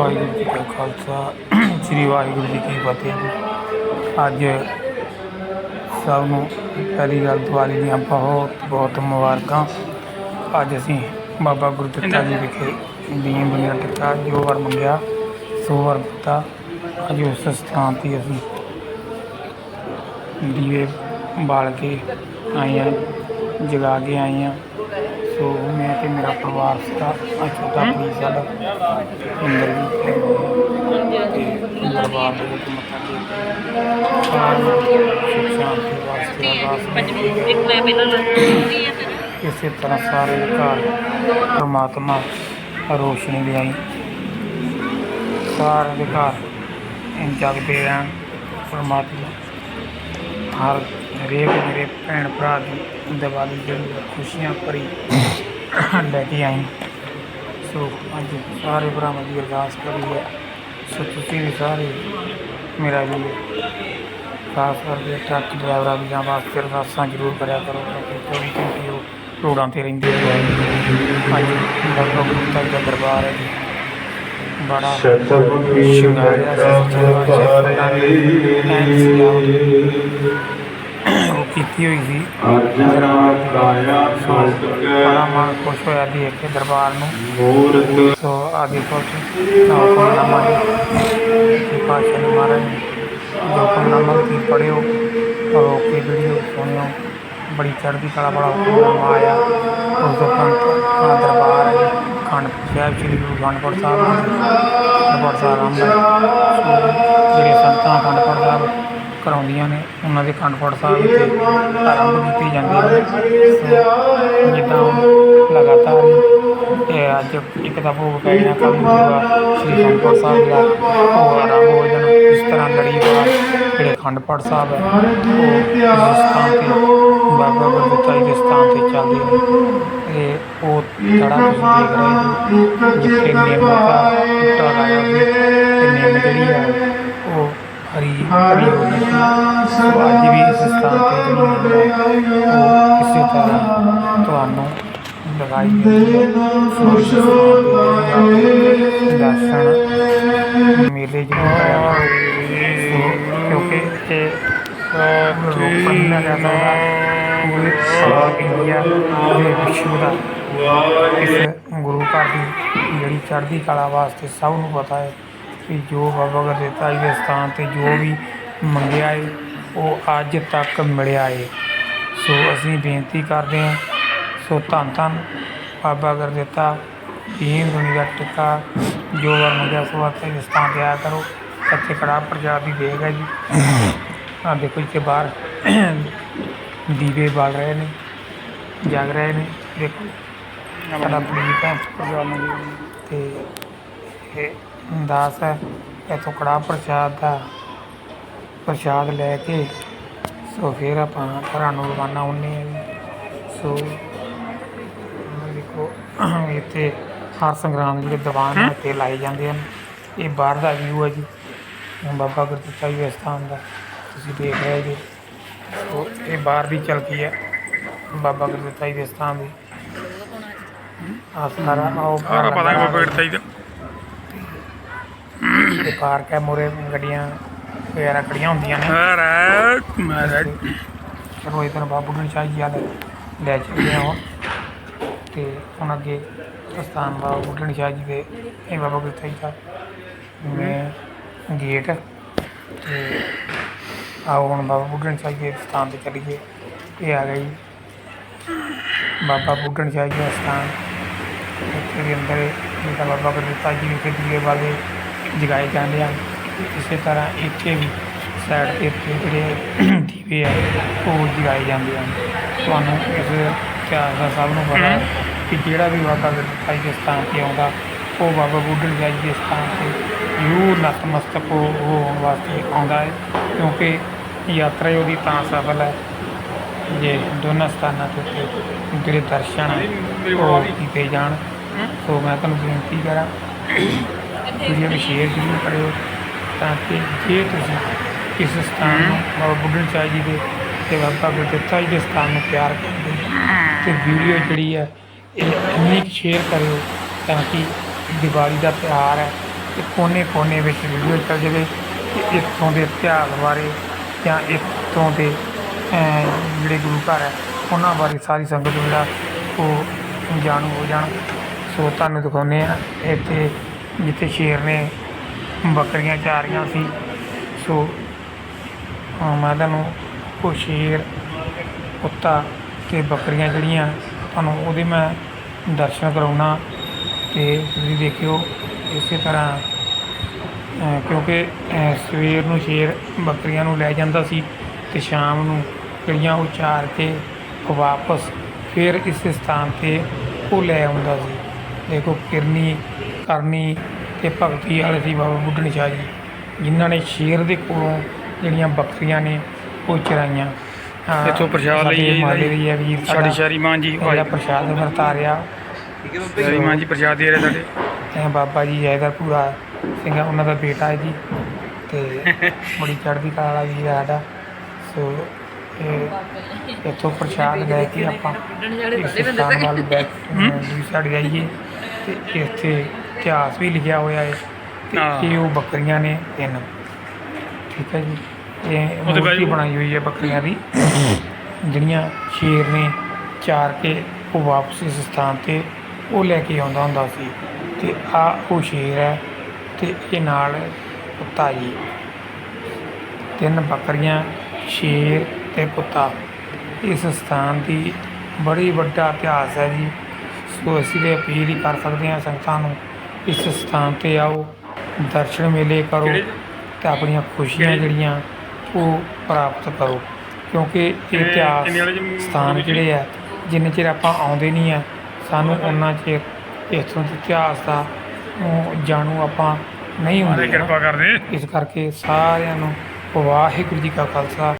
ਵਾਹਿਗੁਰੂ ਜੀ ਕਾ ਖਾਲਸਾ, ਸ੍ਰੀ ਵਾਹਿਗੁਰੂ ਜੀ ਕੀ ਫਤਿਹ ਜੀ। ਅੱਜ ਸਭ ਨੂੰ ਪਹਿਲੀ ਗੱਲ ਦੀਵਾਲੀ ਦੀਆਂ ਬਹੁਤ ਬਹੁਤ ਮੁਬਾਰਕਾਂ। ਅੱਜ ਅਸੀਂ ਬਾਬਾ ਗੁਰਦਿੱਤਾ ਜੀ ਵਿਖੇ ਦੀਨ ਦੁਨੀਆ ਟਿੱਕਾ ਜੋ ਵਰ ਮੰਗਿਆ, ਸੋ ਵਰ ਦਿੱਤਾ। ਅੱਜ ਉਸ ਸਥਾਨ ਤੇ ਅਸੀਂ ਦੀਵੇ ਬਾਲ ਕੇ ਆਏ ਹਾਂ ਜਗਾ ਕੇ ਆਏ ਹਾਂ ਆ। ਛੋਟਾ ਭਾਈ ਸਾਡਾ ਅੰਦਰ ਵੀ ਤੇ ਦਰਬਾਰ ਦੇ ਵਿੱਚ ਮੱਥਾ ਟੇਕ ਸਾਰਿਆਂ ਨੂੰ ਸੁੱਖ ਸ਼ਾਂਤੀ ਵਾਸਤੇ ਅਰਦਾਸ ਇੱਕ ਮੈਂ ਪਹਿਲਾਂ ਲੱਗੀ ਹੈ ਫਿਰ ਇਸੇ ਤਰ੍ਹਾਂ ਸਾਰੇ ਦੇ ਹਰੇਕ ਮੇਰੇ ਭੈਣ ਭਰਾ ਦੀ ਦੀਵਾਲੀ ਜਿਹੜੀ ਹੈ ਖੁਸ਼ੀਆਂ ਭਰੀ ਲੈ ਕੇ ਆਈ ਸੋ ਅੱਜ ਸਾਰੇ ਭਰਾਵਾਂ ਦੀ ਅਰਦਾਸ ਕਰੀ ਹੈ। ਸੋ ਤੁਸੀਂ ਵੀ ਸਾਰੇ ਮੇਰਾ ਵੀ ਖਾਸ ਕਰਕੇ ਟਰੱਕ ਡਰਾਈਵਰਾਂ ਵੀ ਜਾਂ ਵਾਸਤੇ ਅਰਦਾਸਾਂ ਜ਼ਰੂਰ ਕਰਿਆ ਕਰੋ ਕਿਉਂਕਿ 24 ਘੰਟੇ ਉਹ ਰੋਡਾਂ ਤੇ ਰਹਿੰਦੇ ਨੇ ਅੱਜ ਬਾਬਾ ਗੁਰਤਾ ਦਾ ਦਰਬਾਰ ਹੈ ਜੀ। ਬੜਾ ਸ਼ਿੰਗਾਰਿਆ ਉਹ ਕੀਤੀ ਹੋਈ ਸੀ। ਬੜਾ ਮਨ ਖੁਸ਼ ਹੋਇਆ ਦੇਖ ਕੇ ਦਰਬਾਰ ਨੂੰ। ਸੋ ਆਗੇ ਕੋਲ ਨਾ ਕੋਲ ਜੀ ਪਾਸ਼ਾ ਨੇ ਮਹਾਰਾਜ ਨੇ ਜੋ ਕੋਲ ਨਾਮਾ ਕੀ ਪੜਿਓ ਔਰ ਕੇ ਵੀਡੀਓ ਸੁਣਿਓ। ਬੜੀ ਚੜ੍ਹਦੀ ਕਲਾ ਬੜਾ ਹੁਕਮ ਆਇਆ। ਉਸ ਤੋਂ ਪੰਤ ਦਰਬਾਰ ਹੈ ਖੰਡ ਸਾਹਿਬ, ਸ੍ਰੀ ਗੁਰੂ ਅਖੰਡਪੁਰ ਸਾਹਿਬ ਦਰਬਾਰ ਸਾਹਿਬ ਆਉਂਦਾ ਕਰਾਉਂਦੀਆਂ ਨੇ, ਉਹਨਾਂ ਦੇ ਅਖੰਡਪੁਰ ਸਾਹਿਬ ਤੇ ਆਰੰਭ ਕੀਤੀ ਜਾਂਦੀ ਹੈ। ਜਿੱਦਾਂ ਲਗਾਤਾਰ ਹੀ ਅੱਜ ਇੱਕ ਦਾ ਭੋਗ ਪੈ ਗਿਆ, ਕੱਲ੍ਹ ਨੂੰ ਦੂਆ ਸ੍ਰੀ ਅਖੰਡਪੁਰ ਸਾਹਿਬ ਦਾ ਭੋਗ ਆਰੰਭ ਹੋ ਜਾਣਾ ਇਸ ਤਰ੍ਹਾਂ ਲੜੀਵਾਰ ਜਿਹੜੇ ਅਖੰਡ ਪਾਠ ਸਾਹਿਬ ਹੈ, ਉਹ ਸਥਾਨ ਤੇ ਬਾਬਾ ਗੁਰਦਿੱਤਾ ਜੀ ਦੇ ਸਥਾਨ ਤੇ ਚੱਲਦੇ ਨੇ ਇਹ ਉਹ ਧੜਾ ਤੁਸੀਂ ਦੇਖ ਰਹੇ ਹੋ ਜਿੱਥੇ ਨਿੰਮ ਦਾ ਬੂਟਾ ਲਾਇਆ ਜਿਹੜੀ ਆ ਹਰੀ ਹਰੀ ਅੱਜ ਵੀ ਇਸ ਸਥਾਨ ਤੇ ਤਰ੍ਹਾਂ ਤੁਹਾਨੂੰ ਲਗਾਈ ਗਈ ਹੈ। ਸੋ ਇਸ ਸਥਾਨ ਤੇ ਦਰਸ਼ਨ ਮੇਲੇ ਜ਼ਰੂਰ ਕਰਿਆ ਕਰੋ। ਸੋ ਕਿਉਂਕਿ ਇਹ ਰੋਪੜ ਦਾ ਜਾਂਦਾ ਹੈ। ਪੂਰੇ ਸਾਰਾ ਇੰਡੀਆ ਦੇ ਵਿਸ਼ਵ ਦਾ। ਇਸ ਗੁਰੂ ਘਰ ਦੀ ਜਿਹੜੀ ਚੜ੍ਹਦੀ ਕਲਾ ਵਾਸਤੇ ਸਭ ਨੂੰ ਪਤਾ ਹੈ। ਕਿ ਜੋ ਬਾਬਾ ਗੁਰਦਿੱਤਾ ਜੀ ਦੇ ਸਥਾਨ ਤੇ ਜੋ ਵੀ ਮੰਗਿਆ ਹੈ ਉਹ ਅੱਜ ਤੱਕ ਮਿਲਿਆ ਹੈ ਸੋ ਅਸੀਂ ਬੇਨਤੀ ਕਰਦੇ ਹਾਂ, ਸੋ ਧੰਨ ਧੰਨ ਬਾਬਾ ਗੁਰਦਿੱਤਾ ਦੀਨ ਦੁਨੀਆ ਦਾ ਟਿੱਕਾ ਜੋ ਵਾਰ ਮੰਗਿਆ ਸੋ ਅਤੇ ਇਸ ਸਥਾਨ ਤੇ ਆਇਆ ਕਰੋ। ਇੱਥੇ ਕੜਾ ਪ੍ਰਸ਼ਾਦ ਦੀ ਦੇਗ ਹੈ ਜੀ। ਆ ਦੇਖੋ ਇੱਥੇ ਬਾਹਰ ਦੀਵੇ ਬਾਲ ਰਹੇ ਨੇ, ਜਗ ਰਹੇ ਨੇ। ਦੇਖੋ, ਸਾਡਾ ਪ੍ਰੀਤ ਹੈ। ਤੇ ਇਹ ਦਾਸ ਹੈ। ਇੱਥੋਂ ਕੜਾ ਪ੍ਰਸ਼ਾਦ ਦਾ ਪ੍ਰਸ਼ਾਦ ਲੈ ਕੇ ਸੋ ਫਿਰ ਆਪਾਂ ਘਰਾਂ ਨੂੰ ਰਵਾਨਾ ਹੁੰਦੇ ਹਾਂ ਜੀ। ਸੋ ਦੇਖੋ ਇੱਥੇ ਹਰ ਸੰਗਰਾਮ ਦੇ ਜਿਹੜੇ ਦੀਵਾਨ ਨੇ ਇੱਥੇ ਲਾਏ ਜਾਂਦੇ ਹਨ। ਇਹ ਬਾਹਰ ਦਾ ਵਿਊ ਹੈ ਜੀ। ਬਾਬਾ ਗੁਰਦਿੱਤਾ ਜੀ ਦੇ ਸਥਾਨ ਦਾ ਤੁਸੀਂ ਦੇਖ ਰਹੇ ਜੀ। ਸੋ ਇਹ ਬਾਹਰ ਦੀ ਝਲਕੀ ਹੈ ਬਾਬਾ ਗੁਰਦਿੱਤਾ ਜੀ ਦੇ ਸਥਾਨ ਦੀ ਆ ਸਾਰਾ ਆਓ ਸਾਰਾ ਪਤਾ ਨਹੀਂ ਬਾਬਾ ਕਿਹੜਾ ਚਾਹੀਦਾ ਤੇ ਪਾਰਕ ਹੈ ਮੋਰੇ ਗੱਡੀਆਂ ਵਗੈਰਾ ਖੜੀਆਂ ਹੁੰਦੀਆਂ ਨੇ। ਅਰੇ ਮੈਂ ਚਲੋ ਇਹ ਤਾਂ ਬਾਬਾ ਸ਼ਾਹ ਜੀ ਵਾਲੇ ਲੈ ਚੱਲਦੇ ਹਾਂ ਤੇ ਹੁਣ ਅੱਗੇ ਸਥਾਨ ਬਾਬਾ ਬੁੱਢਣ ਸ਼ਾਹ ਜੀ ਦੇ ਇਹ ਬਾਬਾ ਦਾ ਮੈਂ ਗੇਟ ਤੇ ਆਓ ਹੁਣ ਬਾਬਾ ਬੁੱਢਣ ਸ਼ਾਹ ਜੀ ਦੇ ਸਥਾਨ ਤੇ ਚੱਲੀਏ। ਇਹ ਆ ਗਈ ਬਾਬਾ ਬੁੱਢਣ ਸ਼ਾਹ ਜੀ ਦਾ ਸਥਾਨ ਇੱਥੇ ਦੇ ਅੰਦਰ ਜਿਹੜਾ ਬਾਬਾ ਗੁਰਦਿੱਤਾ ਜੀ ਦੇ ਦੀਵੇ ਵਾਲੇ ਜਗਾਏ ਜਾਂਦੇ ਹਨ। ਇਸੇ ਤਰ੍ਹਾਂ ਇੱਥੇ ਵੀ ਸਾਈਡ ਤੇ ਇੱਥੇ ਜਿਹੜੇ ਦੀਵੇ ਆ ਉਹ ਜਗਾਏ ਜਾਂਦੇ ਹਨ। ਤੁਹਾਨੂੰ ਇਸ ਇਤਿਹਾਸ ਦਾ ਸਭ ਨੂੰ ਪਤਾ ਹੈ ਕਿ ਜਿਹੜਾ ਵੀ ਬਾਬਾ ਜੀ ਦੇ ਸਥਾਨ ਤੇ ਆਉਂਦਾ ਉਹ ਬਾਬਾ ਬੁੱਢਣ ਜੀ ਦੇ ਸਥਾਨ ਤੇ ਜ਼ਰੂਰ ਨਤਮਸਤਕ ਹੋਣ ਵਾਸਤੇ ਆਉਂਦਾ ਹੈ। ਕਿਉਂਕਿ ਯਾਤਰਾ ਉਹਦੀ ਤਾਂ ਸਫਲ ਹੈ। ਜੇ ਦੋਨਾਂ ਸਥਾਨਾਂ ਤੇ ਉੱਤੇ ਜਿਹੜੇ ਦਰਸ਼ਨ ਉਹ ਕੀਤੇ ਜਾਣ। ਸੋ ਮੈਂ ਤੁਹਾਨੂੰ ਬੇਨਤੀ ਕਰਾਂ ਵੀਡੀਓ ਨੂੰ ਸ਼ੇਅਰ ਜ਼ਰੂਰ ਕਰਿਓ ਤਾਂ ਕਿ ਜੇ ਤੁਸੀਂ ਇਸ ਸਥਾਨ ਨੂੰ ਬਾਬਾ ਬੁੱਢਣ ਸ਼ਾਹ ਜੀ ਦੇ ਤੇ ਬਾਬਾ ਗੁਰਦਿੱਤਾ ਜੀ ਦੇ ਸਥਾਨ ਨੂੰ ਪਿਆਰ ਕਰਦੇ ਤੇ ਵੀਡੀਓ ਜਿਹੜੀ ਹੈ ਇਹ ਇੰਨੀ ਸ਼ੇਅਰ ਕਰਿਓ ਤਾਂ ਕਿ ਦੀਵਾਲੀ ਦਾ ਤਿਉਹਾਰ ਹੈ ਕਿ ਕੋਨੇ-ਕੋਨੇ ਵਿੱਚ ਵੀਡੀਓ ਚੱਲ ਜਾਵੇ ਕਿ ਇੱਥੋਂ ਦੇ ਇਤਿਹਾਸ ਬਾਰੇ ਜਾਂ ਇੱਥੋਂ ਦੇ ਜਿਹੜੇ ਗੁਰੂ ਘਰ ਹੈ ਉਹਨਾਂ ਬਾਰੇ ਸਾਰੀ ਸੰਗਤ ਜਿਹੜਾ ਉਹ ਜਾਣੂ ਹੋ ਜਾਣ। ਸੋ ਤੁਹਾਨੂੰ ਦਿਖਾਉਂਦੇ ਆ ਇੱਥੇ ਜਿੱਥੇ ਸ਼ੇਰ ਨੇ ਬੱਕਰੀਆਂ ਚਾਰੀਆਂ ਸੀ। ਸੋ ਮੈਂ ਤੁਹਾਨੂੰ ਉਹ ਸ਼ੇਰ, ਕੁੱਤਾ ਅਤੇ ਬੱਕਰੀਆਂ ਜਿਹੜੀਆਂ ਤੁਹਾਨੂੰ ਉਹਦੇ ਮੈਂ ਦਰਸ਼ਨ ਕਰਾਉਣਾ ਅਤੇ ਤੁਸੀਂ ਦੇਖਿਓ ਇਸੇ ਤਰ੍ਹਾਂ ਕਿਉਂਕਿ ਸਵੇਰ ਨੂੰ ਸ਼ੇਰ ਬੱਕਰੀਆਂ ਨੂੰ ਲੈ ਜਾਂਦਾ ਸੀ ਅਤੇ ਸ਼ਾਮ ਨੂੰ ਜਿਹੜੀਆਂ ਉਹ ਚਾਰ ਕੇ ਵਾਪਸ ਫਿਰ ਇਸ ਸਥਾਨ ਤੇ ਉਹ ਲੈ ਆਉਂਦਾ ਸੀ। ਦੇਖੋ, ਕਿਰਨੀ ਕਰਨੀ ਤੇ ਭਗਤੀ ਵਾਲੇ ਸੀ ਬਾਬਾ ਬੁੱਢਣ ਸ਼ਾਹ ਜੀ ਜਿਨ੍ਹਾਂ ਨੇ ਸ਼ੇਰ ਦੇ ਕੋਲੋਂ ਜਿਹੜੀਆਂ ਬੱਕਰੀਆਂ ਨੇ ਉਹ ਚਰਾਈਆਂ। ਇੱਥੋਂ ਪ੍ਰਸ਼ਾਦ ਲਈ ਸਾਡੇ ਜਾਈਦਾ ਜੀ। ਦੀ ਹੈ ਵੀਰ ਸਾਡੀ ਸਾਡਾ ਸ਼ਾਰੀ ਮਾਨ ਜੀ ਜਿਹੜਾ ਪ੍ਰਸ਼ਾਦ ਵਰਤਾਰਿਆ। ਸ਼ਾਰੀ ਮਾਨ ਜੀ। ਪ੍ਰਸ਼ਾਦ ਦੇ ਰਹੇ ਸਾਡੇ। ਇਹ ਬਾਬਾ ਜੀ ਹੈਦਰ ਪੂਰਾ ਸਿੰਘ ਉਹਨਾਂ ਦਾ ਬੇਟਾ ਹੈ ਜੀ। ਤੇ ਬੜੀ ਚੜ੍ਹਦੀ ਕਲਾ ਵਾਲਾ ਵੀਰ ਹੈ ਸਾਡਾ। ਸੋ ਇਹ ਇੱਥੋਂ ਪ੍ਰਸ਼ਾਦ ਲੈ ਕੇ ਆਪਾਂ ਸਥਾਨ ਵੱਲ ਬੈਕ ਸਾਈਡ ਜਾਈਏ ਤੇ ਇੱਥੇ ਇਤਿਹਾਸ ਵੀ ਲਿਖਿਆ ਹੋਇਆ ਹੈ। ਇਹ ਉਹ ਬੱਕਰੀਆਂ ਨੇ ਤਿੰਨ। ਠੀਕ ਹੈ ਜੀ। ਇਹ ਉਹਦੇ ਮੂਰਤੀ ਬਣਾਈ ਹੋਈ ਹੈ ਬੱਕਰੀਆਂ ਦੀ। ਜਿਹੜੀਆਂ ਸ਼ੇਰ ਨੇ ਚਾਰ ਕੇ ਉਹ ਵਾਪਸ ਇਸ ਸਥਾਨ ਤੇ ਉਹ ਲੈ ਕੇ ਆਉਂਦਾ ਹੁੰਦਾ ਸੀ। ਤੇ ਆ ਉਹ ਸ਼ੇਰ ਹੈ ਤੇ ਇਹ ਨਾਲ ਕੁੱਤਾ ਜੀ। ਤਿੰਨ ਬੱਕਰੀਆਂ ਸ਼ੇਰ ਤੇ ਕੁੱਤਾ। ਇਸ ਸਥਾਨ ਦੀ ਬੜੀ ਵੱਡਾ ਇਤਿਹਾਸ ਹੈ ਜੀ। ਸੋ ਅਸੀਂ ਤੇ ਅਪੀਲ ਹੀ ਕਰ ਸਕਦੇ ਹਾਂ ਸੰਗਤਾਂ ਨੂੰ ਇਸ ਸਥਾਨ ਤੇ ਆਓ ਦਰਸ਼ਨ ਮੇਲੇ ਕਰੋ? ਤੇ ਆਪਣੀਆਂ ਖੁਸ਼ੀਆਂ? ਜਿਹੜੀਆਂ ਉਹ ਪ੍ਰਾਪਤ ਕਰੋ ਕਿਉਂਕਿ ਇਹ ਇਤਿਹਾਸ ਸਥਾਨ? ਜਿਹੜੇ ਆ ਜਿੰਨੇ ਚਿਰ ਆਪਾਂ ਆਉਂਦੇ ਨਹੀਂ ਆ ਸਾਨੂੰ ਉਹਨਾਂ ਚਿਰ ਇੱਥੋਂ ਦੇ ਇਤਿਹਾਸ ਦਾ ਉਹ ਜਾਣੂ ਆਪਾਂ ਨਹੀਂ ਹੁੰਦੇ ਕਿਰਪਾ ਕਰਦੇ ਇਸ ਕਰਕੇ ਸਾਰਿਆਂ ਨੂੰ ਵਾਹਿਗੁਰੂ ਜੀ ਕਾ ਖਾਲਸਾ